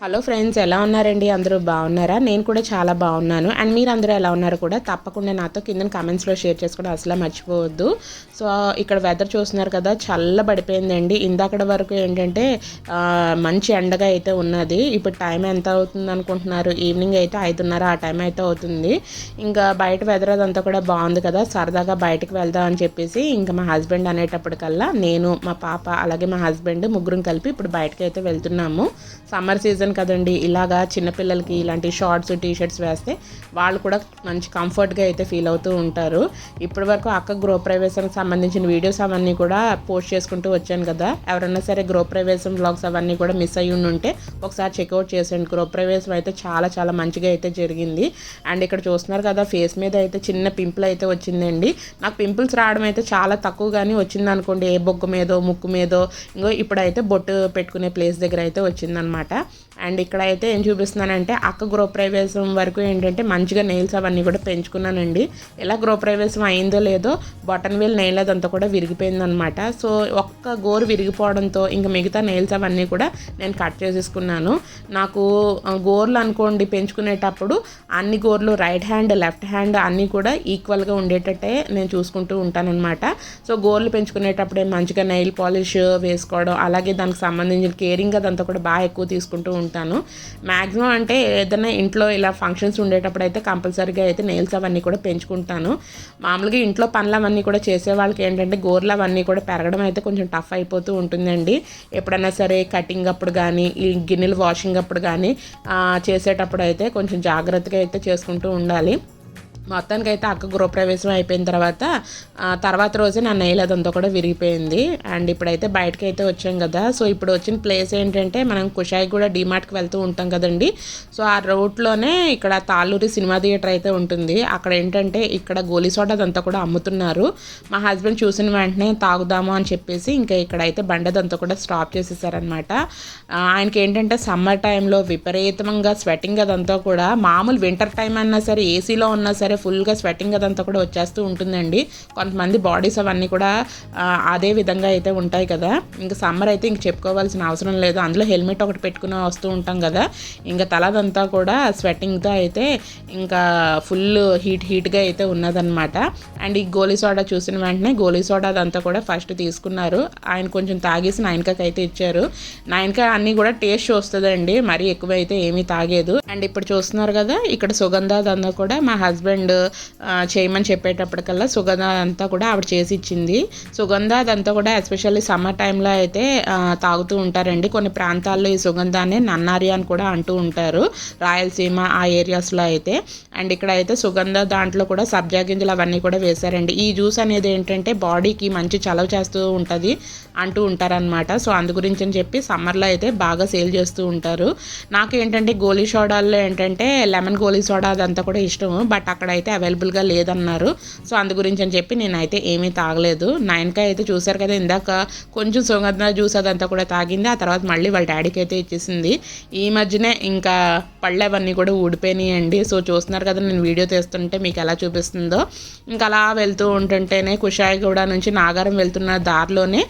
Hello friends ఎలా ఉన్నారండి? అందరూ బాగున్నారా? నేను కూడా చాలా బాగున్నాను. అండ్ మీరు అందరూ ఎలా ఉన్నారు కూడా తప్పకుండా నాతో కింద కమెంట్స్లో షేర్ చేసుకోవడం అసలు మర్చిపోవద్దు. సో ఇక్కడ వెదర్ చూస్తున్నారు కదా చల్లబడిపోయిందండి ఇందాకడ వరకు ఏంటంటే మంచి ఎండగా అయితే ఉన్నది. ఇప్పుడు టైం ఎంత అవుతుంది అనుకుంటున్నారు? ఈవినింగ్ అయితే ఐదున్నర ఆ టైం అయితే అవుతుంది. ఇంకా బయట వెదర్ అదంతా కూడా బాగుంది కదా సరదాగా బయటకు వెళ్దాం అని చెప్పేసి ఇంకా మా హస్బెండ్ అనేటప్పటికల్లా నేను మా పాప అలాగే మా హస్బెండ్ ముగ్గురం కలిపి ఇప్పుడు బయటకు అయితే వెళ్తున్నాము. సమ్మర్ సీజన్ కదండి ఇలాగా చిన్నపిల్లలకి ఇలాంటి షార్ట్స్ టీ షర్ట్స్ వేస్తే వాళ్ళు కూడా మంచి కంఫర్ట్గా అయితే ఫీల్ అవుతూ ఉంటారు. ఇప్పటి వరకు అక్క గృహప్రవేశానికి సంబంధించిన వీడియోస్ అవన్నీ కూడా పోస్ట్ చేసుకుంటూ వచ్చాను కదా. ఎవరైనా సరే గృహప్రవేశం బ్లాగ్స్ అవన్నీ కూడా మిస్ అయ్యి ఉంటే ఒకసారి చెక్అవుట్ చేసేయండి. గృహప్రవేశం అయితే చాలా చాలా మంచిగా అయితే జరిగింది. అండ్ ఇక్కడ చూస్తున్నారు కదా ఫేస్ మీద అయితే చిన్న పింపుల్ అయితే వచ్చిందండి. నాకు పింపుల్స్ రావడం అయితే చాలా తక్కువగానే వచ్చింది అనుకోండి ఏ బొగ్గు మీదో ముక్కు మీదో ఇంకో ఇప్పుడైతే బొట్టు పెట్టుకునే ప్లేస్ దగ్గర అయితే వచ్చిందనమాట అనమాట. అండ్ ఇక్కడ అయితే ఏం చూపిస్తున్నానంటే అక్క గృహప్రవేశం వరకు ఏంటంటే మంచిగా నెయిల్స్ అవన్నీ కూడా పెంచుకున్నానండి. ఎలా గృహప్రవేశం అయిందో లేదో బటన్ వేల్ నెయిల్ అదంతా కూడా విరిగిపోయిందనమాట సో ఒక్క గోరు విరిగిపోవడంతో ఇంకా మిగతా నెయిల్స్ అవన్నీ కూడా నేను కట్ చేసేసుకున్నాను. నాకు గోర్లు అనుకోండి పెంచుకునేటప్పుడు అన్ని గోర్లు రైట్ హ్యాండ్ లెఫ్ట్ హ్యాండ్ అన్నీ కూడా ఈక్వల్గా ఉండేటట్టే నేను చూసుకుంటూ ఉంటానన్నమాట. సో గోర్లు పెంచుకునేటప్పుడే మంచిగా నెయిల్ పాలిష్ వేసుకోవడం అలాగే దానికి సంబంధించిన కేరింగ్ అదంతా కూడా బాగా ఎక్కువ తీసుకుంటూ ఉంటాను. మ్యాక్సిమం అంటే ఏదైనా ఇంట్లో ఇలా ఫంక్షన్స్ ఉండేటప్పుడు అయితే కంపల్సరీగా అయితే నెయిల్స్ అవన్నీ కూడా పెంచుకుంటాను. మామూలుగా ఇంట్లో పనులు అవన్నీ కూడా చేసే వాళ్ళకి ఏంటంటే గోర్లు అవన్నీ కూడా పెరగడం అయితే కొంచెం టఫ్ అయిపోతూ ఉంటుందండి. ఎప్పుడైనా సరే కటింగ్ అప్పుడు కానీ ఈ గిన్నెలు వాషింగ్ అప్పుడు కానీ చేసేటప్పుడు అయితే కొంచెం జాగ్రత్తగా అయితే చేసుకుంటూ ఉండాలి. మొత్తానికి అయితే అక్క గృహప్రవేశం అయిపోయిన తర్వాత తర్వాత రోజే నా నెయిల్ అదంతా కూడా విరిగిపోయింది. అండ్ ఇప్పుడైతే బయటకి అయితే వచ్చాం కదా. సో ఇప్పుడు వచ్చిన ప్లేస్ ఏంటంటే మనం కుషాయి కూడా డిమార్ట్కి వెళ్తూ ఉంటాం కదండి. సో ఆ రోడ్లోనే ఇక్కడ తాళ్ళూరి సినిమా థియేటర్ అయితే ఉంటుంది. అక్కడ ఏంటంటే ఇక్కడ గోలీ సోడా అదంతా కూడా అమ్ముతున్నారు. మా హస్బెండ్ చూసిన వెంటనే తాగుదాము అని చెప్పేసి ఇంకా ఇక్కడైతే బండదంతా కూడా స్టాప్ చేసేసారనమాట ఆయనకి ఏంటంటే సమ్మర్ టైంలో విపరీతంగా స్వెట్టింగ్ అదంతా కూడా మామూలు వింటర్ టైం అన్నా సరే ఏసీలో ఉన్నా సరే ఫుల్గా స్వెట్టింగ్ అదంతా కూడా వచ్చేస్తూ ఉంటుందండి. కొంతమంది బాడీస్ అవన్నీ కూడా అదే విధంగా అయితే ఉంటాయి కదా. ఇంకా సమ్మర్ అయితే ఇంక చెప్పుకోవాల్సిన అవసరం లేదు. అందులో హెల్మెట్ ఒకటి పెట్టుకుని వస్తూ ఉంటాం కదా. ఇంకా తలదంతా కూడా స్వెట్టింగ్తో అయితే ఇంకా ఫుల్ హీట్ హీట్గా అయితే ఉన్నదన్నమాట. అండ్ ఈ గోలీ సోడా చూసిన వెంటనే గోలీ సోడా అదంతా కూడా ఫస్ట్ తీసుకున్నారు. ఆయన కొంచెం తాగేసి నాయనకకి అయితే ఇచ్చారు. నాయనక అన్నీ కూడా టేస్ట్ వస్తుందండి మరీ ఎక్కువ అయితే ఏమీ తాగేదు. అండ్ ఇప్పుడు చూస్తున్నారు కదా ఇక్కడ సుగంధ అదంతా కూడా మా హస్బెండ్ అండ్ చేయమని చెప్పేటప్పటికల్లా సుగంధ అంతా కూడా ఆవిడ చేసి ఇచ్చింది సుగంధ అదంతా కూడా ఎస్పెషల్లీ సమ్మర్ టైంలో అయితే తాగుతూ ఉంటారండి. కొన్ని ప్రాంతాల్లో ఈ సుగంధాన్ని నన్నారి అని కూడా అంటూ ఉంటారు. రాయలసీమ ఆ ఏరియాస్లో అయితే. అండ్ ఇక్కడ అయితే సుగంధ దాంట్లో కూడా సబ్జా గింజలు అవన్నీ కూడా వేశారండి. ఈ జ్యూస్ అనేది ఏంటంటే బాడీకి మంచి చలవ చేస్తూ ఉంటుంది అంటూ ఉంటారనమాట సో అందు గురించి అని చెప్పి సమ్మర్లో అయితే బాగా సేల్ చేస్తూ ఉంటారు. నాకు ఏంటంటే గోలీ సోడాల్లో ఏంటంటే లెమన్ గోలీ సోడా అదంతా కూడా ఇష్టము. బట్ అక్కడ అయితే అవైలబుల్గా లేదన్నారు. సో అందు గురించి అని చెప్పి నేనైతే ఏమీ తాగలేదు. నైన్కా అయితే చూశారు కదా ఇందాక కొంచెం సుగంధ జ్యూస్ అదంతా కూడా తాగింది. ఆ తర్వాత మళ్ళీ వాళ్ళ డాడీకి అయితే ఇచ్చేసింది. ఈ మధ్యనే ఇంకా పళ్ళు అవన్నీ కూడా ఊడిపోయినాయండి. సో చూస్తున్నారు కదా నేను వీడియో తీస్తుంటే మీకు ఎలా చూపిస్తుందో. ఇంకా అలా వెళ్తూ ఉంటుంటేనే కుషాయిగూడ నుంచి నాగారం వెళ్తున్న దారిలోనే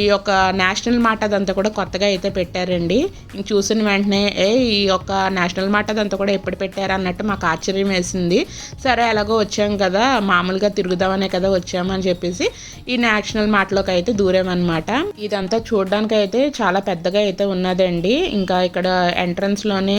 ఈ యొక్క నేషనల్ మార్ట్ అదంతా కూడా కొత్తగా అయితే పెట్టారండి. ఇంక చూసిన వెంటనే ఏ ఈ యొక్క నేషనల్ మార్ట్ అదంతా కూడా ఎప్పుడు పెట్టారు? అన్నట్టు మాకు ఆశ్చర్యం వేసింది. సరే ఎలాగో వచ్చాం కదా మామూలుగా తిరుగుదామనే కదా వచ్చామని చెప్పేసి ఈ నేషనల్ మార్ట్లోకి అయితే దూరామన్నమాట ఇదంతా చూడడానికి అయితే చాలా పెద్దగా అయితే ఉన్నదండి. ఇంకా ఇక్కడ ఎంట్రన్స్లోనే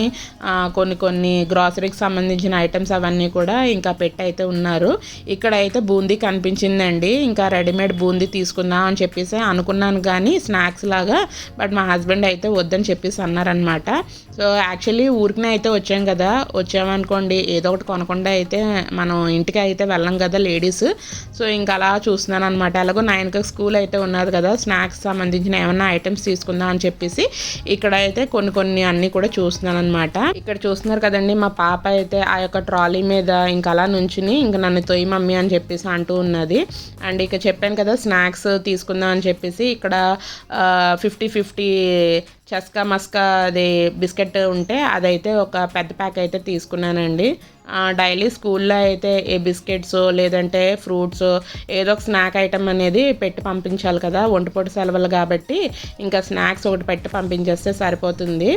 కొన్ని కొన్ని గ్రాసరీకి సంబంధించిన ఐటమ్స్ అవన్నీ కూడా ఇంకా పెట్టి అయితే ఉన్నారు. ఇక్కడ అయితే బూందీ కనిపించిందండి. ఇంకా రెడీమేడ్ బూందీ తీసుకుందాం అని చెప్పేసి అనుకున్నాను కానీ స్నాక్స్ లాగా బట్ మా హస్బెండ్ అయితే వద్దని చెప్పేసి అన్నారనమాట సో యాక్చువల్లీ ఊరికినే అయితే వచ్చాం కదా వచ్చామనుకోండి ఏదో ఒకటి కొనకుండా అయితే మనం ఇంటికి అయితే వెళ్ళం కదా లేడీస్ సో ఇంకా అలా చూస్తున్నాను అనమాట ఎలాగో నైన్కి స్కూల్ అయితే ఉన్నది కదా స్నాక్స్ సంబంధించిన ఏమైనా ఐటమ్స్ తీసుకుందాం అని చెప్పేసి ఇక్కడ అయితే కొన్ని కొన్ని అన్నీ కూడా చూస్తున్నాను అనమాట ఇక్కడ చూస్తున్నారు కదండి మా పాప అయితే ఆ యొక్క ట్రాలీ మీద ఇంకా అలా నుంచుని ఇంకా నన్ను తొయ్యి మమ్మీ అని చెప్పేసి అంటూ ఉన్నది. అండ్ ఇక చెప్పాను కదా స్నాక్స్ తీసుకుందాం అని చెప్పేసి ఇక్కడ ఫిఫ్టీ ఫిఫ్టీ చస్కా మస్కా అది బిస్కెట్ ఉంటే అదైతే ఒక పెద్ద ప్యాక్ అయితే తీసుకున్నానండి. డైలీ స్కూల్లో అయితే ఏ బిస్కెట్స్ లేదంటే ఫ్రూట్స్ ఏదో ఒక స్నాక్ ఐటమ్ అనేది పెట్టి పంపించాలి కదా ఒంటిపూట సెలవులు కాబట్టి ఇంకా స్నాక్స్ ఒకటి పెట్టి పంపించేస్తే సరిపోతుంది.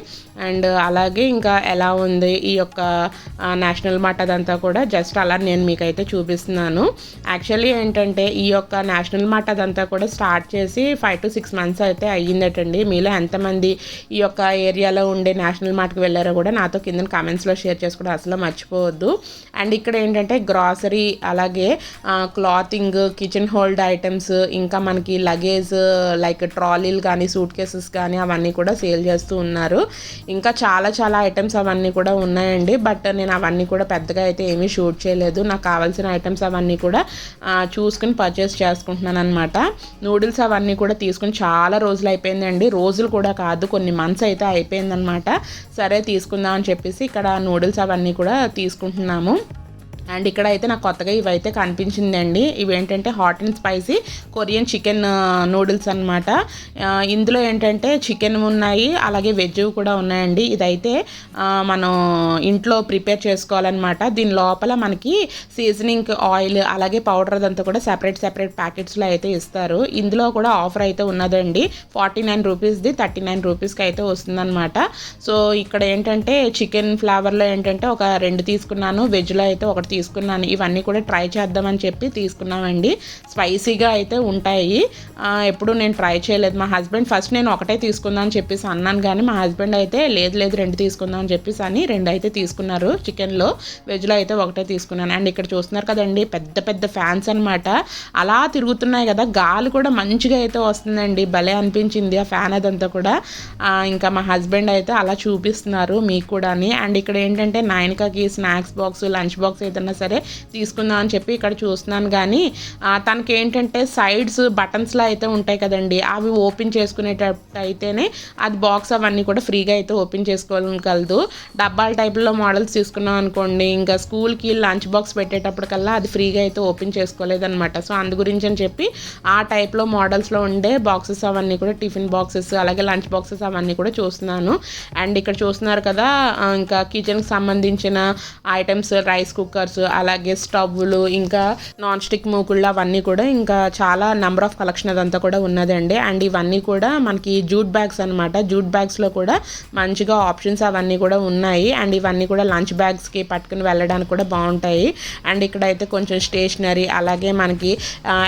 అండ్ అలాగే ఇంకా ఎలా ఉంది ఈ యొక్క నేషనల్ మార్ట్ అదంతా కూడా జస్ట్ అలా నేను మీకైతే చూపిస్తున్నాను. యాక్చువల్లీ ఏంటంటే ఈ యొక్క నేషనల్ మార్ట్ అదంతా కూడా స్టార్ట్ చేసి ఫైవ్ టు సిక్స్ మంత్స్ అయితే అయ్యిందటండి. మీలో ఎంతమంది ఈ యొక్క ఏరియాలో ఉండే నేషనల్ మార్ట్కి వెళ్ళారో కూడా నాతో కింద కామెంట్స్లో షేర్ చేసుకోవడం అసలు మర్చిపోవద్దు. అండ్ ఇక్కడ ఏంటంటే గ్రాసరీ అలాగే క్లాతింగ్ కిచెన్ హోల్డ్ ఐటమ్స్ ఇంకా మనకి లగేజ్ లైక్ ట్రాలీలు కానీ సూట్ కేసెస్ కానీ అవన్నీ కూడా సేల్ చేస్తూ ఉన్నారు. ఇంకా చాలా చాలా ఐటమ్స్ అవన్నీ కూడా ఉన్నాయండి. బట్ నేను అవన్నీ కూడా పెద్దగా అయితే ఏమీ షూట్ చేయలేదు. నాకు కావాల్సిన ఐటమ్స్ అవన్నీ కూడా చూసుకుని పర్చేస్ చేసుకుంటున్నాను అనమాట నూడిల్స్ అవన్నీ కూడా తీసుకుని చాలా రోజులు అయిపోయిందండి. రోజులు కూడా కాదు కొన్ని మంత్స్ అయితే అయిపోయిందనమాట సరే తీసుకుందాం అని చెప్పేసి ఇక్కడ నూడిల్స్ అవన్నీ కూడా తీసుకుంటున్నాము. అండ్ ఇక్కడ అయితే నాకు కొత్తగా ఇవైతే కనిపించిందండి. ఇవి ఏంటంటే hot and spicy Korean chicken noodles అనమాట ఇందులో ఏంటంటే చికెన్ ఉన్నాయి అలాగే వెజ్ కూడా ఉన్నాయండి. ఇదైతే మనం ఇంట్లో ప్రిపేర్ చేసుకోవాలన్నమాట. దీని లోపల మనకి సీజనింగ్ ఆయిల్ అలాగే పౌడర్ అదంతా కూడా సెపరేట్ సెపరేట్ ప్యాకెట్స్లో అయితే ఇస్తారు. ఇందులో కూడా ఆఫర్ అయితే ఉన్నదండి. ఫార్టీ నైన్ రూపీస్ది థర్టీ నైన్ రూపీస్కి అయితే వస్తుందన్నమాట. సో ఇక్కడ ఏంటంటే చికెన్ ఫ్లేవర్లో ఏంటంటే ఒక రెండు తీసుకున్నాను. వెజ్లో అయితే ఒకటి తీసుకున్నాను. ఇవన్నీ కూడా ట్రై చేద్దామని చెప్పి తీసుకున్నామండి. స్పైసీగా అయితే ఉంటాయి. ఎప్పుడు నేను ట్రై చేయలేదు. మా హస్బెండ్ ఫస్ట్ నేను ఒకటే తీసుకుందాం అని చెప్పేసి అన్నాను. కానీ మా హస్బెండ్ అయితే లేదు లేదు రెండు తీసుకుందాం అని చెప్పేసి అని రెండు అయితే తీసుకున్నారు చికెన్లో. వెజ్లో అయితే ఒకటే తీసుకున్నాను. అండ్ ఇక్కడ చూస్తున్నారు కదండి పెద్ద పెద్ద ఫ్యాన్స్ అనమాట అలా తిరుగుతున్నాయి కదా. గాలి కూడా మంచిగా అయితే వస్తుందండి. భలే అనిపించింది ఆ ఫ్యాన్ అదంతా కూడా. ఇంకా మా హస్బెండ్ అయితే అలా చూపిస్తున్నారు మీకు కూడా అండ్ ఇక్కడ ఏంటంటే నైన్కాకి స్నాక్స్ బాక్స్ లంచ్ బాక్స్ అయితే ఏదన్నా సరే తీసుకుందాం అని చెప్పి ఇక్కడ చూస్తున్నాను. కానీ తనకి ఏంటంటే సైడ్స్ బటన్స్లో అయితే ఉంటాయి కదండి. అవి ఓపెన్ చేసుకునేటట్టు అయితేనే అది బాక్స్ అవన్నీ కూడా ఫ్రీగా అయితే ఓపెన్ చేసుకోగలదు. డబ్బాల టైప్లో మోడల్స్ తీసుకున్నాం అనుకోండి ఇంకా స్కూల్కి లంచ్ బాక్స్ పెట్టేటప్పటికల్లా అది ఫ్రీగా అయితే ఓపెన్ చేసుకోలేదనమాట సో అందు గురించి అని చెప్పి ఆ టైప్లో మోడల్స్లో ఉండే బాక్సెస్ అవన్నీ కూడా టిఫిన్ బాక్సెస్ అలాగే లంచ్ బాక్సెస్ అవన్నీ కూడా చూస్తున్నాను. అండ్ ఇక్కడ చూస్తున్నారు కదా ఇంకా కిచెన్కి సంబంధించిన ఐటమ్స్ రైస్ కుక్కర్స్ అలాగే స్టవ్లు ఇంకా నాన్ స్టిక్ మూకుళ్ళు అవన్నీ కూడా ఇంకా చాలా నెంబర్ ఆఫ్ కలెక్షన్ అదంతా కూడా ఉన్నదండి అండ్. ఇవన్నీ కూడా మనకి జూట్ బ్యాగ్స్ అనమాట జూట్ బ్యాగ్స్లో కూడా మంచిగా ఆప్షన్స్ అవన్నీ కూడా ఉన్నాయి. అండ్ ఇవన్నీ కూడా లంచ్ బ్యాగ్స్కి పట్టుకుని వెళ్ళడానికి కూడా బాగుంటాయి. అండ్ ఇక్కడైతే కొంచెం స్టేషనరీ అలాగే మనకి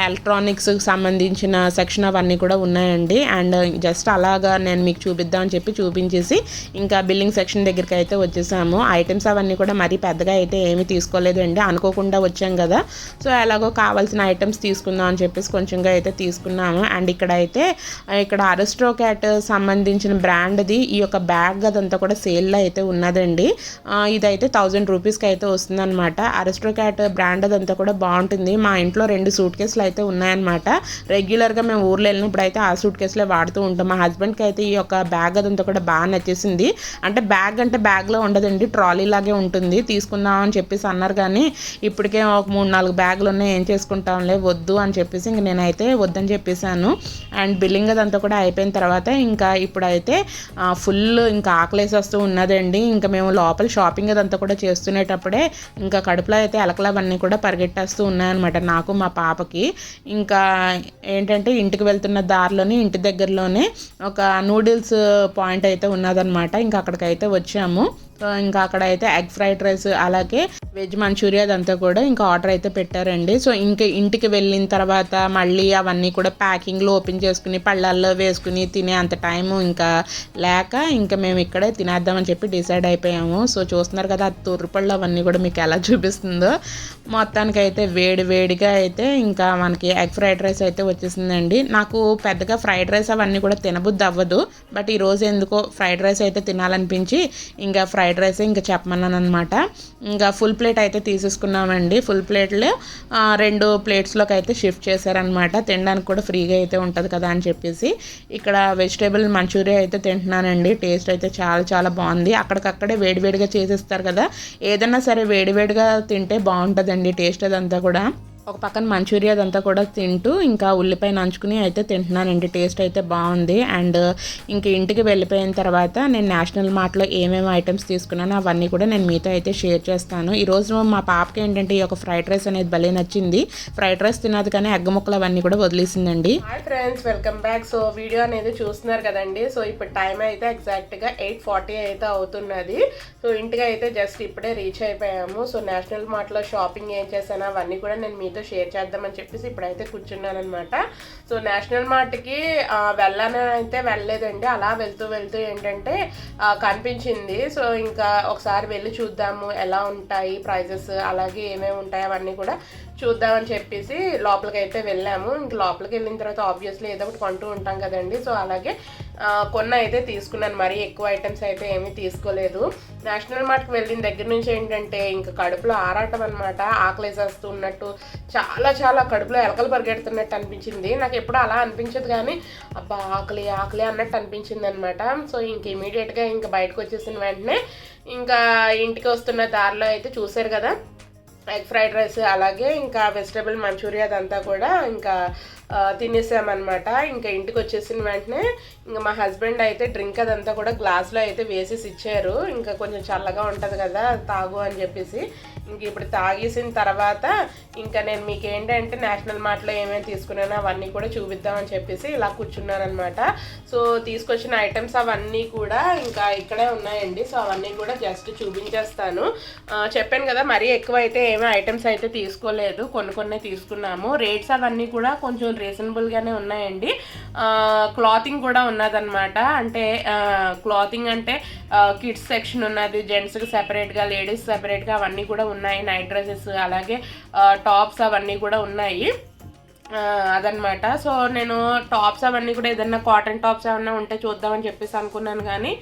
ఎలక్ట్రానిక్స్ సంబంధించిన సెక్షన్ అవన్నీ కూడా ఉన్నాయండి. అండ్ జస్ట్ అలాగా నేను మీకు చూపిద్దామని చెప్పి చూపించేసి ఇంకా బిల్లింగ్ సెక్షన్ దగ్గరికి అయితే వచ్చేసాము. ఐటమ్స్ అవన్నీ కూడా మరీ పెద్దగా అయితే ఏమీ తీసుకోలేదు. లేదండి అనుకోకుండా వచ్చాం కదా. సో ఎలాగో కావాల్సిన ఐటమ్స్ తీసుకుందాం అని చెప్పేసి కొంచెంగా అయితే తీసుకున్నాము. అండ్ ఇక్కడ అయితే ఇక్కడ అరిస్ట్రో క్యాట్ సంబంధించిన బ్రాండ్ది ఈ యొక్క బ్యాగ్ అదంతా కూడా సేల్లో అయితే ఉన్నదండి. ఇదైతే థౌజండ్ రూపీస్కి అయితే వస్తుందన్నమాట. అరిస్ట్రో క్యాట్ బ్రాండ్ అదంతా కూడా బాగుంటుంది. మా ఇంట్లో రెండు సూట్ కేసులు అయితే ఉన్నాయన్నమాట. రెగ్యులర్గా మేము ఊర్లో వెళ్ళినప్పుడు అయితే ఆ సూట్ కేసులే వాడుతూ ఉంటాం. మా హస్బెండ్కి అయితే ఈ యొక్క బ్యాగ్ అదంతా కూడా బాగా నచ్చేసింది. అంటే బ్యాగ్ అంటే బ్యాగ్లో ఉండదండి ట్రాలీ లాగే ఉంటుంది. తీసుకుందాం అని చెప్పేసి అన్నారు కానీ ఇప్పటికే ఒక మూడు నాలుగు బ్యాగులు ఉన్నాయి ఏం చేసుకుంటాంలే వద్దు అని చెప్పేసి ఇంక నేనైతే వద్దని చెప్పేశాను. అండ్ బిల్లింగ్ అదంతా కూడా అయిపోయిన తర్వాత ఇంకా ఇప్పుడైతే ఫుల్ ఇంకా ఆకలేసి వస్తూ ఉన్నదండి. ఇంకా మేము లోపల షాపింగ్ అదంతా కూడా చేస్తునేటప్పుడే ఇంకా కడుపులో అయితే ఎలకలు అవన్నీ కూడా పరిగెట్టేస్తూ ఉన్నాయన్నమాట నాకు మా పాపకి. ఇంకా ఏంటంటే ఇంటికి వెళ్తున్న దారిలోనే ఇంటి దగ్గరలోనే ఒక నూడిల్స్ పాయింట్ అయితే ఉన్నదనమాట ఇంకా అక్కడికైతే వచ్చాము. ఇంకా అక్కడ అయితే ఎగ్ ఫ్రైడ్ రైస్ అలాగే వెజ్ మంచూరియా అదంతా కూడా ఇంకా ఆర్డర్ అయితే పెట్టారండి. సో ఇంకా ఇంటికి వెళ్ళిన తర్వాత మళ్ళీ అవన్నీ కూడా ప్యాకింగ్లో ఓపెన్ చేసుకుని పళ్ళల్లో వేసుకుని తినే అంత టైము ఇంకా లేక ఇంకా మేము ఇక్కడే తినేద్దామని చెప్పి డిసైడ్ అయిపోయాము. సో చూస్తున్నారు కదా ఆ తొర్రుపళ్ళు అవన్నీ కూడా మీకు ఎలా చూపిస్తుందో. మొత్తానికి అయితే వేడి వేడిగా అయితే ఇంకా మనకి ఎగ్ ఫ్రైడ్ రైస్ అయితే వచ్చేసిందండి. నాకు పెద్దగా ఫ్రైడ్ రైస్ అవన్నీ కూడా తినబుద్ది అవ్వదు. బట్ ఈరోజు ఎందుకో ఫ్రైడ్ రైస్ అయితే తినాలనిపించి ఇంకా ఫ్రైడ్ రైస్ ఇంకా చెప్పమన్నాను అనమాట ఇంకా ఫుల్ ప్లేట్ అయితే తీసేసుకున్నామండి. ఫుల్ ప్లేట్లు. రెండు ప్లేట్స్లోకి అయితే షిఫ్ట్ చేశారనమాట తినడానికి కూడా ఫ్రీగా అయితే ఉంటుంది కదా అని చెప్పేసి. ఇక్కడ వెజిటేబుల్ మంచూరియా అయితే తింటున్నానండి. టేస్ట్ అయితే చాలా చాలా బాగుంది. అక్కడికక్కడే వేడివేడిగా చేసేస్తారు కదా. ఏదైనా సరే వేడివేడిగా తింటే బాగుంటుందండి టేస్ట్ అదంతా కూడా. ఒక పక్కన మంచూరియా అదంతా కూడా తింటూ ఇంకా ఉల్లిపాయ నంచుకుని అయితే తింటున్నానండి టేస్ట్ అయితే బాగుంది. అండ్ ఇంక ఇంటికి వెళ్ళిపోయిన తర్వాత నేను నేషనల్ మార్ట్లో ఏమేమి ఐటమ్స్ తీసుకున్నానో అవన్నీ కూడా నేను మీతో అయితే షేర్ చేస్తాను. ఈరోజు మా పాపకి ఏంటంటే ఈ యొక్క ఫ్రైడ్ రైస్ అనేది భలే నచ్చింది. ఫ్రైడ్ రైస్ తినదు కానీ ఎగ్గ ముక్కలు అవన్నీ కూడా వదిలేసిందండి. Hi friends welcome back. So video అనేది చూస్తున్నారు కదండి. సో ఇప్పుడు టైం అయితే ఎగ్జాక్ట్గా ఎయిట్ ఫార్టీ అయితే అవుతున్నది. సో ఇంటికి అయితే జస్ట్ ఇప్పుడే రీచ్ అయిపోయాము. సో నేషనల్ మార్ట్లో షాపింగ్ ఏం చేశాను అవన్నీ కూడా నేను మీతో షేర్ చేద్దామని చెప్పేసి ఇప్పుడైతే కూర్చున్నాను అనమాట సో నేషనల్ మార్ట్కి వెళ్ళాలని అయితే వెళ్ళలేదండి. అలా వెళ్తూ వెళ్తూ ఏంటంటే కనిపించింది. సో ఇంకా ఒకసారి వెళ్ళి చూద్దాము ఎలా ఉంటాయి ప్రైజెస్ అలాగే ఏమేమి ఉంటాయి అవన్నీ కూడా చూద్దామని చెప్పేసి లోపలికి అయితే వెళ్ళాము. ఇంక లోపలికి వెళ్ళిన తర్వాత ఆబ్వియస్లీ ఏదో ఒకటి కొంటూ ఉంటాం కదండి. సో అలాగే కొన్న అయితే తీసుకున్నాను. మరీ ఎక్కువ ఐటమ్స్ అయితే ఏమీ తీసుకోలేదు. నేషనల్ మార్ట్కి వెళ్ళిన దగ్గర నుంచి ఏంటంటే ఇంకా కడుపులో ఆరాటం అనమాట ఆకలేసేస్తున్నట్టు చాలా చాలా కడుపులో ఎలకలు పరిగెడుతున్నట్టు అనిపించింది. నాకు ఎప్పుడు అలా అనిపించదు కానీ అబ్బా ఆకలి ఆకలి అన్నట్టు అనిపించింది అనమాట సో ఇంక ఇమీడియట్గా ఇంకా బయటకు వచ్చేసిన వెంటనే ఇంకా ఇంటికి వస్తున్న దారిలో అయితే చూశారు కదా ఎగ్ ఫ్రైడ్ రైస్ అలాగే ఇంకా వెజిటేబుల్ మంచూరియా అదంతా కూడా ఇంకా తినేసామన్నమాట ఇంకా ఇంటికి వచ్చేసిన వెంటనే ఇంకా మా హస్బెండ్ అయితే డ్రింక్ అదంతా కూడా గ్లాస్లో అయితే వేసేసి ఇచ్చారు. ఇంకా కొంచెం చల్లగా ఉంటుంది కదా తాగు అని చెప్పేసి. ఇంక ఇప్పుడు తాగేసిన తర్వాత ఇంకా నేను మీకు ఏంటంటే నేషనల్ మార్ట్లో ఏమేమి తీసుకున్నానో అవన్నీ కూడా చూపిద్దామని చెప్పేసి ఇలా కూర్చున్నాను అనమాట సో తీసుకొచ్చిన ఐటమ్స్ అవన్నీ కూడా ఇంకా ఇక్కడే ఉన్నాయండి. సో అవన్నీ కూడా జస్ట్ చూపించేస్తాను. చెప్పాను కదా మరీ ఎక్కువ అయితే ఏమి ఐటమ్స్ అయితే తీసుకోలేదు. కొన్ని కొన్ని తీసుకున్నాము. రేట్స్ అవన్నీ కూడా కొంచెం రీజనబుల్గానే ఉన్నాయండి. క్లాతింగ్ కూడా ఉన్నదన్నమాట. అంటే క్లాతింగ్ అంటే కిడ్స్ సెక్షన్ ఉన్నది జెంట్స్కి సెపరేట్గా లేడీస్ సెపరేట్గా అవన్నీ కూడా ఉన్నాయి. నైట్ డ్రెస్సెస్ అలాగే టాప్స్ అవన్నీ కూడా ఉన్నాయి. అదనమాట సో నేను టాప్స్ అవన్నీ కూడా ఏదన్నా కాటన్ టాప్స్ ఏమన్నా ఉంటే చూద్దామని చెప్పేసి అనుకున్నాను కానీ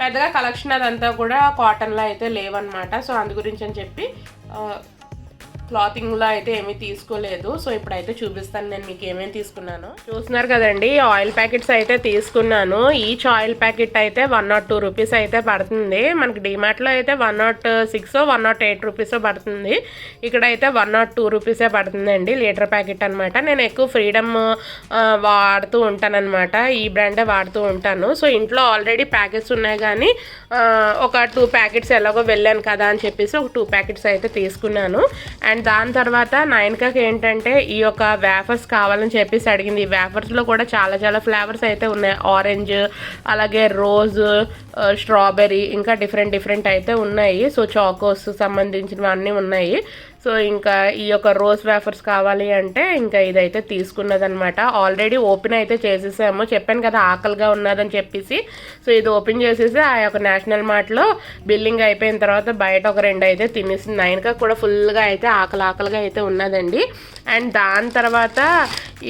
పెద్దగా కలెక్షన్ అదంతా కూడా కాటన్లో అయితే లేవన్నమాట. సో అందు గురించి అని చెప్పి క్లాతింగ్లో అయితే ఏమీ తీసుకోలేదు. సో ఇప్పుడైతే చూపిస్తాను నేను మీకు ఏమేమి తీసుకున్నాను. చూస్తున్నారు కదండి ఆయిల్ ప్యాకెట్స్ అయితే తీసుకున్నాను. ఈచ్ ఆయిల్ ప్యాకెట్ అయితే వన్ నాట్ టూ రూపీస్ అయితే పడుతుంది. మనకి డిమార్ట్లో అయితే one nought six one nought eight rupees పడుతుంది. ఇక్కడ అయితే వన్ నాట్ టూ రూపీసే పడుతుందండి లీటర్ ప్యాకెట్ అనమాట నేను ఎక్కువ ఫ్రీడమ్ వాడుతూ ఉంటానన్నమాట. ఈ బ్రాండే వాడుతూ ఉంటాను. సో ఇంట్లో ఆల్రెడీ ప్యాకెట్స్ ఉన్నాయి కానీ ఒక టూ ప్యాకెట్స్ ఎలాగో వెళ్ళాను కదా అని చెప్పేసి ఒక టూ ప్యాకెట్స్ అయితే తీసుకున్నాను. అండ్ దాని తర్వాత నైన్కాకి ఏంటంటే ఈ యొక్క వేఫర్స్ కావాలని చెప్పేసి అడిగింది. ఈ వేఫర్స్లో కూడా చాలా చాలా ఫ్లేవర్స్ అయితే ఉన్నాయి. ఆరెంజ్ అలాగే రోజ్ స్ట్రాబెర్రీ ఇంకా డిఫరెంట్ డిఫరెంట్ అయితే ఉన్నాయి. సో చాకోస్ సంబంధించినవి అన్నీ ఉన్నాయి. సో ఇంకా ఈ యొక్క రోజ్ వేఫర్స్ కావాలి అంటే ఇంకా ఇదైతే తీసుకున్నదనమాట ఆల్రెడీ ఓపెన్ అయితే చేసేసాము. చెప్పాను కదా ఆకలిగా ఉన్నదని చెప్పేసి. సో ఇది ఓపెన్ చేసేసి ఆ యొక్క నేషనల్ మార్ట్లో బిల్లింగ్ అయిపోయిన తర్వాత బయట ఒక రెండు అయితే తినేసింది నైన్గా కూడా ఫుల్గా అయితే ఆకలి ఆకలిగా అయితే ఉన్నదండి. అండ్ దాని తర్వాత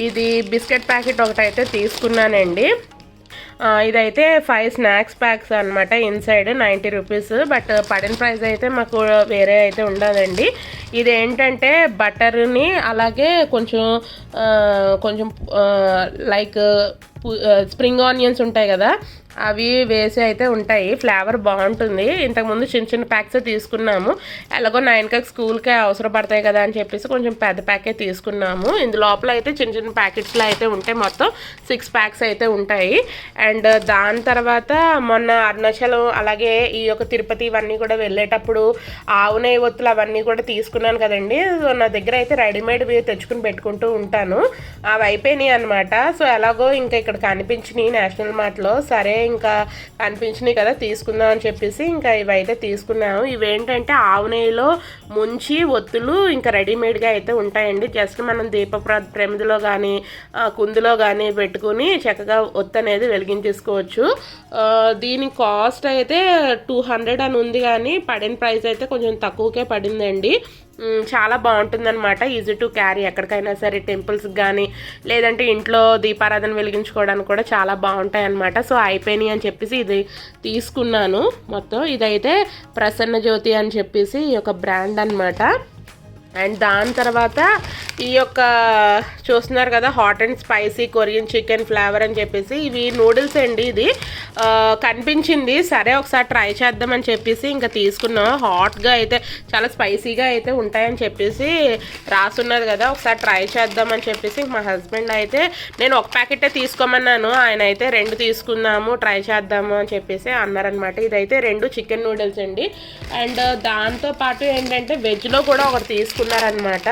ఇది బిస్కెట్ ప్యాకెట్ ఒకటి అయితే తీసుకున్నానండి. ఇదైతే ఫైవ్ స్నాక్స్ ప్యాక్స్ అనమాట ఇన్సైడ్ నైంటీ రూపీస్ బట్ పడిన ప్రైస్ అయితే మాకు వేరే అయితే ఉండదండి. ఇది ఏంటంటే బటర్ని అలాగే కొంచెం కొంచెం లైక్ స్ప్రింగ్ ఆనియన్స్ ఉంటాయి కదా. అవి వేసి అయితే ఉంటాయి. ఫ్లేవర్ బాగుంటుంది. ఇంతకుముందు చిన్న చిన్న ప్యాక్స్ తీసుకున్నాము. ఎలాగో నైన్కి స్కూల్కే అవసరపడతాయి కదా అని చెప్పేసి కొంచెం పెద్ద ప్యాకే తీసుకున్నాము. ఇందు లోపల అయితే చిన్న చిన్న ప్యాకెట్స్లో అయితే ఉంటాయి. మొత్తం సిక్స్ ప్యాక్స్ అయితే ఉంటాయి. అండ్ దాని తర్వాత మొన్న అరుణాచలం అలాగే ఈ యొక్క తిరుపతి ఇవన్నీ కూడా వెళ్ళేటప్పుడు ఆవు నెయ్యి ఒత్తులు అవన్నీ కూడా తీసుకున్నాను కదండి. సో నా దగ్గర అయితే రెడీమేడ్ తెచ్చుకుని పెట్టుకుంటూ ఉంటాను. అవి అయిపోయినాయి అనమాట సో ఎలాగో ఇంకా ఇక్కడ కనిపించినాయి నేషనల్ మార్ట్లో సరే ఇంకా కనిపించినాయి కదా తీసుకుందాం అని చెప్పేసి ఇంకా ఇవైతే తీసుకున్నాము. ఇవేంటంటే ఆవు నెయ్యిలో ముంచి ఒత్తులు ఇంకా రెడీమేడ్గా అయితే ఉంటాయండి. జస్ట్ మనం దీప ప్రమిదిలో కానీ కుందులో కానీ పెట్టుకుని చక్కగా ఒత్తు అనేది వెలిగించేసుకోవచ్చు. దీని కాస్ట్ అయితే టూ హండ్రెడ్ అని ఉంది కానీ పడిన ప్రైస్ అయితే కొంచెం తక్కువకే పడిందండి. చాలా బాగుంటుందన్నమాట. ఈజీ టు క్యారీ ఎక్కడికైనా సరే టెంపుల్స్కి కానీ లేదంటే ఇంట్లో దీపారాధన వెలిగించుకోవడానికి కూడా చాలా బాగుంటాయి అన్నమాట సో అయిపోయినాయి అని చెప్పేసి ఇది తీసుకున్నాను. మొత్తం ఇదైతే ప్రసన్న జ్యోతి అని చెప్పేసి ఈ యొక్క బ్రాండ్ అన్నమాట. అండ్ దాని తర్వాత ఈ యొక్క చూస్తున్నారు కదా hot and spicy Korean chicken flavour అని చెప్పేసి ఇవి నూడిల్స్ అండి ఇది. కనిపించింది సరే ఒకసారి ట్రై చేద్దామని చెప్పేసి ఇంకా తీసుకున్నాం. హాట్గా అయితే చాలా స్పైసీగా అయితే ఉంటాయని చెప్పేసి రాసున్నది కదా ఒకసారి ట్రై చేద్దామని చెప్పేసి మా హస్బెండ్ అయితే నేను ఒక ప్యాకెటే తీసుకోమన్నాను ఆయన అయితే రెండు తీసుకుందాము ట్రై చేద్దాము అని చెప్పేసి అన్నారనమాట ఇదైతే రెండు చికెన్ నూడిల్స్ అండి. అండ్ దాంతో పాటు ఏంటంటే వెజ్లో కూడా ఒకటి తీసుకున్నారనమాట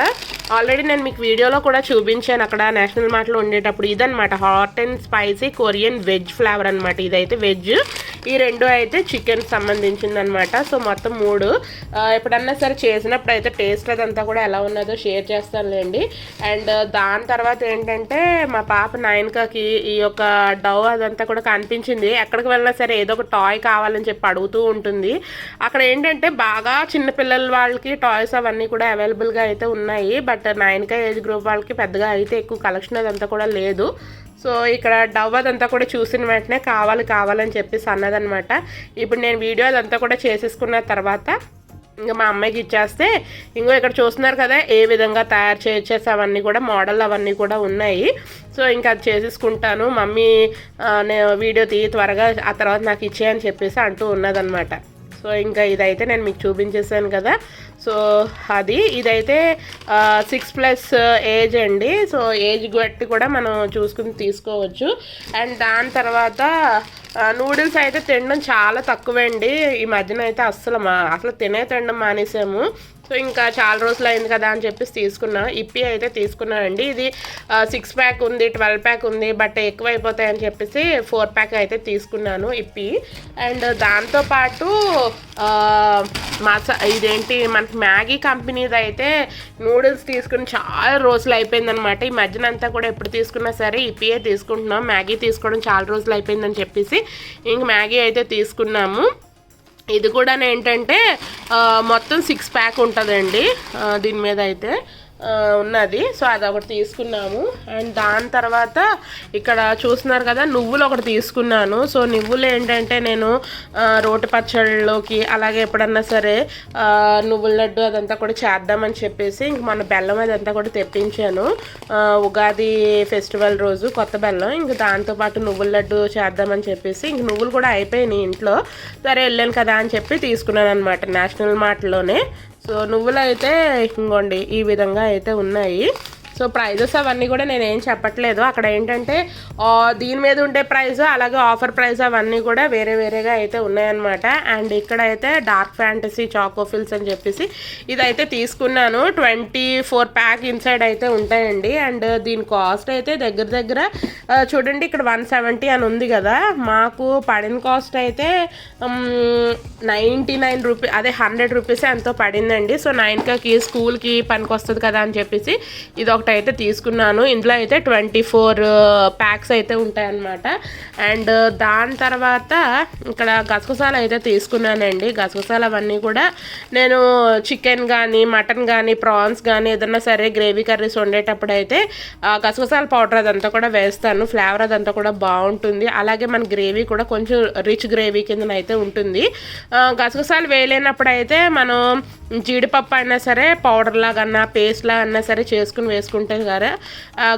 ఆల్రెడీ నేను మీకు వీడియోలో కూడా చూపించాను అక్కడ నేషనల్ మార్ట్లో ఉండేటప్పుడు ఇదనమాట hot and spicy Korean veg flavour అనమాట ఇదైతే వెజ్ ఈ రెండు అయితే చికెన్ సంబంధించింది అనమాట సో మొత్తం మూడు. ఎప్పుడన్నా సరే చేసినప్పుడు అయితే టేస్ట్ అదంతా కూడా ఎలా ఉన్నదో షేర్ చేస్తానులేండి. అండ్ దాని తర్వాత ఏంటంటే మా పాప నాయనకకి ఈ యొక్క డవ్ అదంతా కూడా కనిపించింది. ఎక్కడికి వెళ్ళినా సరే ఏదో ఒక టాయ్ కావాలని చెప్పి అడుగుతూ ఉంటుంది. అక్కడ ఏంటంటే బాగా చిన్నపిల్లల వాళ్ళకి టాయ్స్ అవన్నీ కూడా అవైలబుల్ అవైలబుల్గా అయితే ఉన్నాయి. బట్ నైన్కా ఏజ్ గ్రూప్ వాళ్ళకి పెద్దగా అయితే ఎక్కువ కలెక్షన్ అదంతా కూడా లేదు. సో ఇక్కడ డవ్ అదంతా కూడా చూసిన వెంటనే కావాలి కావాలని చెప్పేసి అన్నదనమాట ఇప్పుడు నేను వీడియో అదంతా కూడా చేసేసుకున్న తర్వాత ఇంకా మా అమ్మాయికి ఇచ్చేస్తే ఇంకో ఇక్కడ చూస్తున్నారు కదా ఏ విధంగా తయారు చేసేసి అవన్నీ కూడా మోడల్ అవన్నీ కూడా ఉన్నాయి. సో ఇంకా అది చేసేసుకుంటాను. మమ్మీ నేను వీడియో తీయి త్వరగా ఆ తర్వాత నాకు ఇచ్చేయని చెప్పేసి అంటూ ఉన్నదనమాట సో ఇంకా ఇదైతే నేను మీకు చూపించేసాను కదా. సో అది ఇదైతే సిక్స్ ప్లస్ ఏజ్ అండి. సో ఏజ్ బట్టి కూడా మనం చూసుకుని తీసుకోవచ్చు. అండ్ దాని తర్వాత నూడిల్స్ అయితే తినడం చాలా తక్కువండి. ఈ మధ్యన అయితే అస్సలు మా అసలు తినే తినడం మానేసాము. సో ఇంకా చాలా రోజులు అయింది కదా అని చెప్పేసి తీసుకున్నా. ఇప్పి అయితే తీసుకున్నానండి. ఇది సిక్స్ ప్యాక్ ఉంది ట్వెల్వ్ ప్యాక్ ఉంది బట్ ఎక్కువ అయిపోతాయని చెప్పేసి ఫోర్ ప్యాక్ అయితే తీసుకున్నాను ఇప్పి. అండ్ దాంతోపాటు మసా ఇదేంటి మనకి మ్యాగీ కంపెనీది అయితే నూడిల్స్ తీసుకుని చాలా రోజులు అయిపోయిందనమాట. ఈ మధ్యన అంతా కూడా ఎప్పుడు తీసుకున్నా సరే ఇప్పియే తీసుకుంటున్నాం. మ్యాగీ తీసుకోవడం చాలా రోజులు అయిపోయిందని చెప్పేసి ఇంక మ్యాగీ అయితే తీసుకున్నాము. ఇది కూడా ఏంటంటే మొత్తం సిక్స్ ప్యాక్ ఉంటుందండి. దీని మీద అయితే. ఉన్నది. సో అది ఒకటి తీసుకున్నాము. అండ్ దాని తర్వాత ఇక్కడ చూస్తున్నారు కదా నువ్వులు ఒకటి తీసుకున్నాను. సో నువ్వులు ఏంటంటే నేను రోటి పచ్చళ్ళలోకి అలాగే ఎప్పుడన్నా సరే నువ్వుల లడ్డు అదంతా కూడా చేద్దామని చెప్పేసి ఇంక మన బెల్లం అదంతా కూడా తెప్పించాను. ఉగాది ఫెస్టివల్ రోజు కొత్త బెల్లం. ఇంక దాంతోపాటు నువ్వుల లడ్డు చేద్దామని చెప్పేసి ఇంక నువ్వులు కూడా అయిపోయినాయి ఇంట్లో. సరే వెళ్ళాను కదా అని చెప్పి తీసుకున్నాను అనమాట నేషనల్ మార్ట్లోనే. సో నువ్వులు అయితే ఇంకోండి ఈ విధంగా అయితే ఉన్నాయి. సో ప్రైజెస్ అవన్నీ కూడా నేను ఏం చెప్పట్లేదు. అక్కడ ఏంటంటే దీని మీద ఉండే ప్రైస్ అలాగే ఆఫర్ ప్రైస్ అవన్నీ కూడా వేరే వేరేగా అయితే ఉన్నాయన్నమాట. అండ్ ఇక్కడ అయితే డార్క్ ఫ్యాంటసీ చాకోఫిల్స్ అని చెప్పేసి ఇదైతే తీసుకున్నాను. ట్వంటీ ఫోర్ ప్యాక్ ఇన్సైడ్ అయితే ఉంటాయండి. అండ్ దీని కాస్ట్ అయితే దగ్గర దగ్గర చూడండి ఇక్కడ వన్ సెవెంటీ అని ఉంది కదా. మాకు పడిన కాస్ట్ అయితే నైంటీ నైన్ రూపీ అదే హండ్రెడ్ రూపీస్ ఎంతో పడిందండి. సో నైన్కి స్కూల్కి పనికి వస్తుంది కదా అని చెప్పేసి ఇది ఒకటి అయితే తీసుకున్నాను. ఇందులో అయితే ట్వంటీ ఫోర్ ప్యాక్స్ అయితే ఉంటాయన్నమాట. అండ్ uh, దాని తర్వాత ఇక్కడ గసగసాలు అయితే తీసుకున్నానండి. గసగసాలు అవన్నీ కూడా నేను చికెన్ కానీ మటన్ కానీ ప్రాన్స్ కానీ ఏదన్నా సరే గ్రేవీ కర్రీస్ వండేటప్పుడు అయితే గసగసాల పౌడర్ అదంతా కూడా వేస్తాను. ఫ్లేవర్ అదంతా కూడా బాగుంటుంది. అలాగే మన గ్రేవీ కూడా కొంచెం రిచ్ గ్రేవీ కింద అయితే ఉంటుంది. గసగసాలు వేయలేనప్పుడు అయితే మనం జీడిపప్పు అయినా సరే పౌడర్ లాగన్నా పేస్ట్ లాగన్నా సరే చేసుకుని వేసుకుంటాం కదా.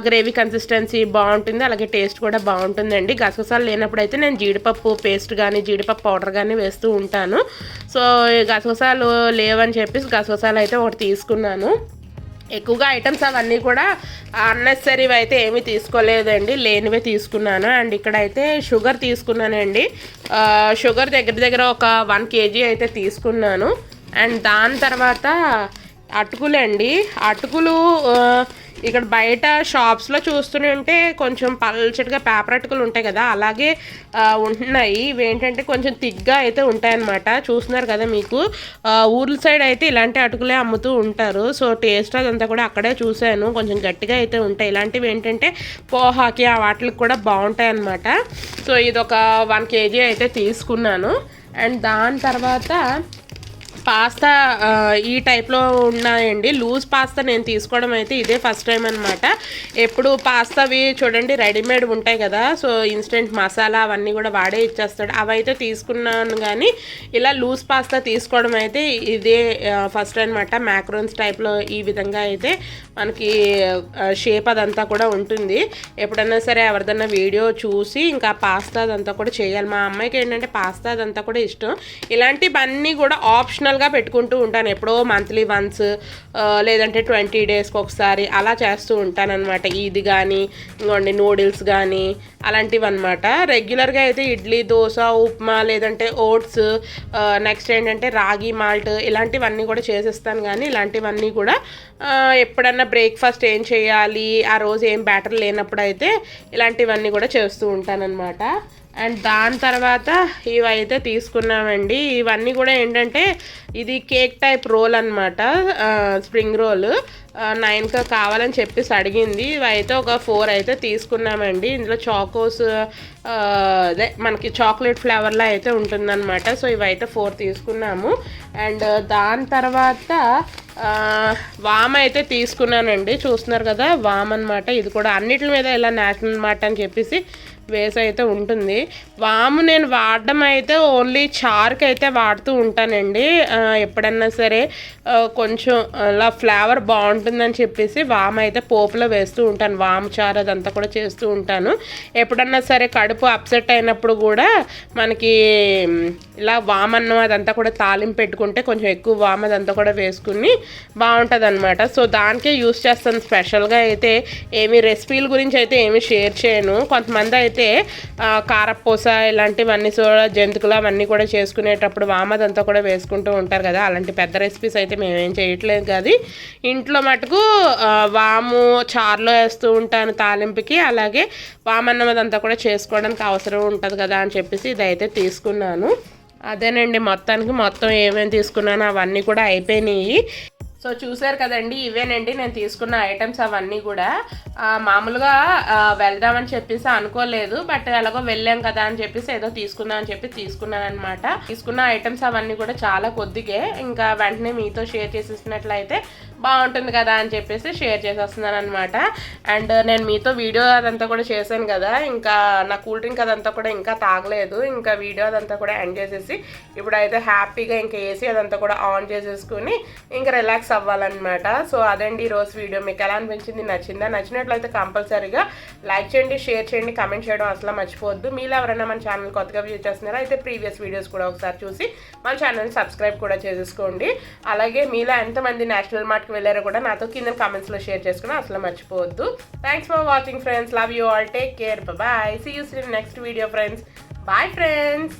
గ్రేవీ కన్సిస్టెన్సీ బాగుంటుంది అలాగే టేస్ట్ కూడా బాగుంటుందండి. గసగసాలు లేనప్పుడు అయితే నేను జీడిపప్పు పేస్ట్ కానీ జీడిపప్పు పౌడర్ కానీ వేస్తూ ఉంటాను. సో గసగసాలు లేవని చెప్పేసి గసగసాలు అయితే ఒకటి తీసుకున్నాను. ఎక్కువగా ఐటమ్స్ అవన్నీ కూడా అన్నెసరీవి అయితే ఏమీ తీసుకోలేదండి. లేనివే తీసుకున్నాను. అండ్ ఇక్కడైతే షుగర్ తీసుకున్నానండి. షుగర్ దగ్గర దగ్గర ఒక వన్ కేజీ అయితే తీసుకున్నాను. అండ్ దాని తర్వాత అటుకులు అండి అటుకులు ఇక్కడ బయట షాప్స్లో చూస్తూనే ఉంటే కొంచెం పల్చటిగా పేపర్ అటుకులు ఉంటాయి కదా అలాగే ఉంటున్నాయి. ఇవి ఏంటంటే కొంచెం తిగ్గా అయితే ఉంటాయన్నమాట. చూస్తున్నారు కదా మీకు. ఊర్ల సైడ్ అయితే ఇలాంటి అటుకులే అమ్ముతూ ఉంటారు. సో టేస్ట్ అదంతా కూడా అక్కడే చూశాను. కొంచెం గట్టిగా అయితే ఉంటాయి. ఇలాంటివి ఏంటంటే పోహాకి ఆ వాటికి కూడా బాగుంటాయి అన్నమాట సో ఇది ఒక వన్ కేజీ అయితే తీసుకున్నాను. అండ్ దాని తర్వాత పాస్తా ఈ టైప్లో ఉన్నాయండి. లూజ్ పాస్తా నేను తీసుకోవడం అయితే ఇదే ఫస్ట్ టైం అనమాట ఎప్పుడు పాస్తావి చూడండి రెడీమేడ్ ఉంటాయి కదా. సో ఇన్స్టెంట్ మసాలా అవన్నీ కూడా వాడే ఇచ్చేస్తాడు. అవి అయితే తీసుకున్నాను కానీ ఇలా లూజ్ పాస్తా తీసుకోవడం అయితే ఇదే ఫస్ట్ అనమాట మ్యాక్రోన్స్ టైప్లో ఈ విధంగా అయితే మనకి షేప్ అదంతా కూడా ఉంటుంది. ఎప్పుడన్నా సరే ఎవరిదన్నా వీడియో చూసి ఇంకా పాస్తా అదంతా కూడా చేయాలి. మా అమ్మాయికి ఏంటంటే పాస్తా అదంతా కూడా ఇష్టం. ఇలాంటివన్నీ కూడా ఆప్షనల్ ఆప్షనల్గా పెట్టుకుంటూ ఉంటాను. ఎప్పుడో మంత్లీ వన్స్ లేదంటే ట్వంటీ డేస్కి ఒకసారి అలా చేస్తూ ఉంటానన్నమాట. ఇది కానీ ఇంకోండి నూడిల్స్ కానీ అలాంటివి అనమాట రెగ్యులర్గా అయితే ఇడ్లీ దోశ ఉప్మా లేదంటే ఓట్స్ నెక్స్ట్ ఏంటంటే రాగి మాల్ట్ ఇలాంటివన్నీ కూడా చేసేస్తాను కానీ ఇలాంటివన్నీ కూడా ఎప్పుడన్నా బ్రేక్ఫాస్ట్ ఏం చేయాలి ఆ రోజు ఏం బ్యాటర్ లేనప్పుడు అయితే ఇలాంటివన్నీ కూడా చేస్తూ ఉంటానన్నమాట. అండ్ దాని తర్వాత ఇవైతే తీసుకున్నామండి. ఇవన్నీ కూడా ఏంటంటే ఇది కేక్ టైప్ రోల్ అనమాట స్ప్రింగ్ రోల్. నైన్కి కావాలని చెప్పేసి అడిగింది. ఇవైతే ఒక ఫోర్ అయితే తీసుకున్నామండి. ఇందులో చాకోస్ అదే మనకి చాక్లెట్ ఫ్లేవర్లో అయితే ఉంటుందన్నమాట. సో ఇవైతే ఫోర్ తీసుకున్నాము. అండ్ దాని తర్వాత వామ్ అయితే తీసుకున్నానండి. చూస్తున్నారు కదా వామ్ అనమాట ఇది కూడా అన్నిటి మీద ఇలా నేషనల్ మాట అని చెప్పేసి వేసి అయితే ఉంటుంది. వాము నేను వాడడం అయితే ఓన్లీ చార్కి అయితే వాడుతూ ఉంటానండి. ఎప్పుడన్నా సరే కొంచెం అలా ఫ్లేవర్ బాగుంటుందని చెప్పేసి వాము అయితే పోపులో వేస్తూ ఉంటాను. వాము చారు అదంతా కూడా చేస్తూ ఉంటాను. ఎప్పుడన్నా సరే కడుపు అప్సెట్ అయినప్పుడు కూడా మనకి ఇలా వామన్నం అదంతా కూడా తాలింపు పెట్టుకుంటే కొంచెం ఎక్కువ వామ్ అదంతా కూడా వేసుకుని బాగుంటుంది అనమాట సో దానికే యూస్ చేస్తాను. స్పెషల్గా అయితే ఏమి రెసిపీల గురించి అయితే ఏమి షేర్ చేయను. కొంతమంది అయితే అయితే కారపూస ఇలాంటివన్నీ కూడా జంతుకులు అవన్నీ కూడా చేసుకునేటప్పుడు వామదంతా కూడా వేసుకుంటూ ఉంటారు కదా. అలాంటి పెద్ద రెసిపీస్ అయితే మేమేం చేయట్లేదు కాదు. ఇంట్లో మటుకు వాము చారులో వేస్తూ ఉంటాను తాలింపుకి. అలాగే వామన్నం అదంతా కూడా చేసుకోవడానికి అవసరం ఉంటుంది కదా అని చెప్పేసి ఇదైతే తీసుకున్నాను. అదేనండి మొత్తానికి మొత్తం ఏమేమి తీసుకున్నానో అవన్నీ కూడా అయిపోయినాయి. సో చూసారు కదండి ఇవేనండి నేను తీసుకున్న ఐటమ్స్ అవన్నీ కూడా. మామూలుగా వెళ్దామని చెప్పేసి అనుకోలేదు బట్ ఎలాగో వెళ్ళాం కదా అని చెప్పేసి ఏదో తీసుకుందాం అని చెప్పి తీసుకున్నాను అనమాట తీసుకున్న ఐటమ్స్ అవన్నీ కూడా చాలా కొద్దిగే. ఇంకా వెంటనే మీతో షేర్ చేసేసినట్లయితే బాగుంటుంది కదా అని చెప్పేసి షేర్ చేసేస్తున్నాను అనమాట అండ్ నేను మీతో వీడియో అదంతా కూడా చేశాను కదా. ఇంకా నా కూల్ డ్రింక్ అదంతా కూడా ఇంకా తాగలేదు. ఇంకా వీడియో అదంతా కూడా ఎండ్ చేసేసి ఇప్పుడైతే హ్యాపీగా ఇంకా ఏసీ అదంతా కూడా ఆన్ చేసేసుకుని ఇంకా రిలాక్స్ అవ్వాలన్నమాట. సో అదండి ఈరోజు వీడియో. మీకు ఎలా అనిపించింది? నచ్చిందా? నచ్చినట్లయితే కంపల్సరీగా లైక్ చేయండి షేర్ చేయండి కమెంట్ చేయడం అసలు మర్చిపోవద్దు. మీలో ఎవరైనా మన ఛానల్ కొత్తగా వ్యూ చేస్తున్నారో? అయితే ప్రీవియస్ వీడియోస్ కూడా ఒకసారి చూసి మన ఛానల్ సబ్స్క్రైబ్ కూడా చేసేసుకోండి. అలాగే మీలో ఎంతమంది నేషనల్ వెళ్ళారో కూడా నాతో కింద కామెంట్స్లో షేర్ చేసుకుని అసలు మర్చిపోవద్దు. Thanks for watching friends love you all take care bye see you see next video friends bye friends